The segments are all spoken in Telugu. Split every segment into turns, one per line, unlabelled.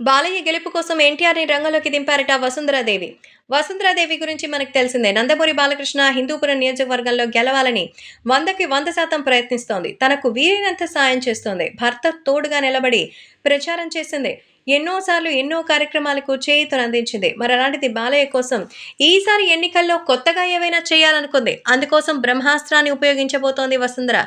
బాలయ్య గెలుపు కోసం ఎన్టీఆర్ని రంగంలోకి దింపారట వసుంధరాదేవి. వసుంధరాదేవి గురించి మనకు తెలిసిందే. నందమూరి బాలకృష్ణ హిందూపురం నియోజకవర్గంలో గెలవాలని వందకి వంద శాతం ప్రయత్నిస్తోంది. తనకు వీలైనంత సాయం చేస్తోంది. భర్త తోడుగా నిలబడి ప్రచారం చేసింది. ఎన్నోసార్లు ఎన్నో కార్యక్రమాలకు చేయితను అందించింది. మరి అలాంటిది బాలయ్య కోసం ఈసారి ఎన్నికల్లో కొత్తగా ఏవైనా చేయాలనుకుంది. అందుకోసం బ్రహ్మాస్త్రాన్ని ఉపయోగించబోతోంది వసుంధర.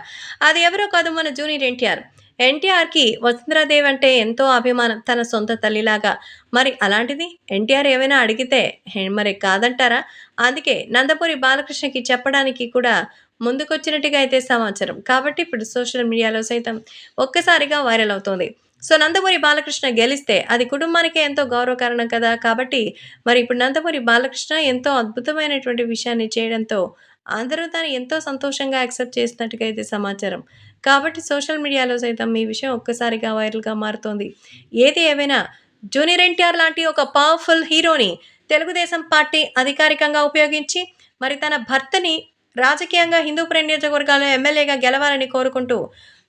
అది ఎవరో కాదు మన జూనియర్ ఎన్టీఆర్. ఎన్టీఆర్కి వసుంధరాదేవి అంటే ఎంతో అభిమానం తన సొంత తల్లిలాగా. మరి అలాంటిది ఎన్టీఆర్ ఏమైనా అడిగితే మరి కాదంటారా? అందుకే నందపూరి బాలకృష్ణకి చెప్పడానికి కూడా ముందుకొచ్చినట్టుగా అయితే సమాచారం. కాబట్టి ఇప్పుడు సోషల్ మీడియాలో సైతం ఒక్కసారిగా వైరల్ అవుతోంది. సో నందమూరి బాలకృష్ణ గెలిస్తే అది కుటుంబానికే ఎంతో గౌరవకారణం కదా. కాబట్టి మరి ఇప్పుడు నందమూరి బాలకృష్ణ ఎంతో అద్భుతమైనటువంటి విషయాన్ని చేయడంతో అందరూ దాన్ని ఎంతో సంతోషంగా యాక్సెప్ట్ చేసినట్టుగా అయితే సమాచారం. కాబట్టి సోషల్ మీడియాలో సైతం ఈ విషయం ఒక్కసారిగా వైరల్గా మారుతోంది. ఏది ఏవైనా జూనియర్ ఎన్టీఆర్ లాంటి ఒక పవర్ఫుల్ హీరోని తెలుగుదేశం పార్టీ అధికారికంగా ఉపయోగించి మరి తన భర్తని రాజకీయంగా హిందూపురం నియోజకవర్గాల్లో ఎమ్మెల్యేగా గెలవాలని కోరుకుంటూ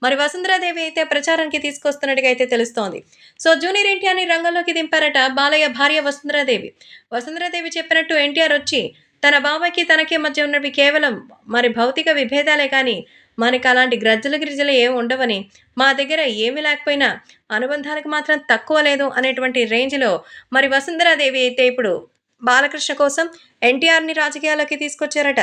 మరి వసుంధరాదేవి అయితే ప్రచారానికి తీసుకొస్తున్నట్టుగా అయితే తెలుస్తోంది. సో జూనియర్ ఎన్టీఆర్ని రంగంలోకి దింపారట బాలయ్య భార్య వసుంధరాదేవి. వసుంధరాదేవి చెప్పినట్టు ఎన్టీఆర్ వచ్చి తన బాబాకి తనకి మధ్య ఉన్నవి కేవలం మరి భౌతిక విభేదాలే కానీ మనకి అలాంటి గ్రజ్జలు గిరిజలు ఏం ఉండవని మా దగ్గర ఏమి లేకపోయినా అనుబంధాలకు మాత్రం తక్కువ లేదు అనేటువంటి రేంజ్లో మరి వసుంధరాదేవి అయితే ఇప్పుడు బాలకృష్ణ కోసం ఎన్టీఆర్ని రాజకీయాల్లోకి తీసుకొచ్చారట.